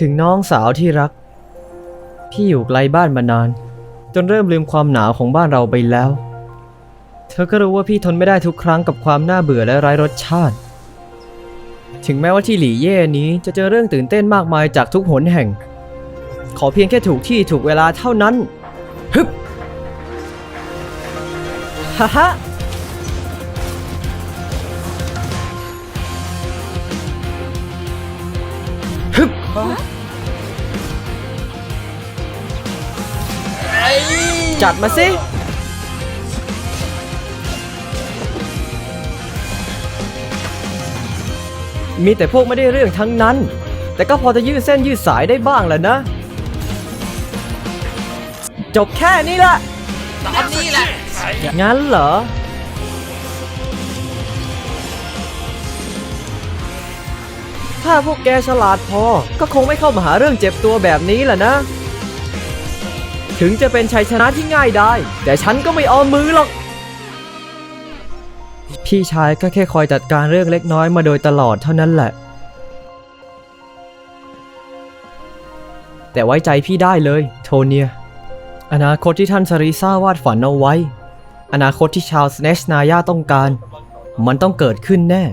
ถึงน้องสาวที่รัก พี่อยู่ไกลบ้านมานาน จนเริ่มลืมความหนาวของบ้านเราไปแล้ว เธอก็รู้ว่าพี่ทนไม่ได้ทุกครั้งกับความน่าเบื่อและไร้รสชาติ ถึงแม้ว่าที่หลี่เย่นี้จะเจอเรื่องตื่นเต้นมากมายจากทุกหนแห่ง ขอเพียงแค่ถูกที่ถูกเวลาเท่านั้น ฮึบฮ่าฮ่า จัดมาสิ มีแต่พวกไม่ได้เรื่องทั้งนั้น แต่ก็พอจะยืดเส้นยืดสายได้บ้างแหละนะ จบแค่นี้ละตอนนี้แหละงั้นเหรอ ถ้าพวกแกฉลาดพอ ก็คงไม่เข้ามาหาเรื่องเจ็บตัวแบบนี้แหละนะ ถึงจะเป็นชัยชนะที่ง่ายได้ แต่ฉันก็ไม่ออมมือหรอก พี่ชายก็แค่คอยจัดการเรื่องเล็กน้อยมาโดยตลอดเท่านั้นแหละ แต่ไว้ใจพี่ได้เลย โทเนีย อนาคตที่ท่านซาริซ่าวาดฝันเอาไว้ อนาคตที่ชาวสเนชนายาต้องการ มันต้องเกิดขึ้นแน่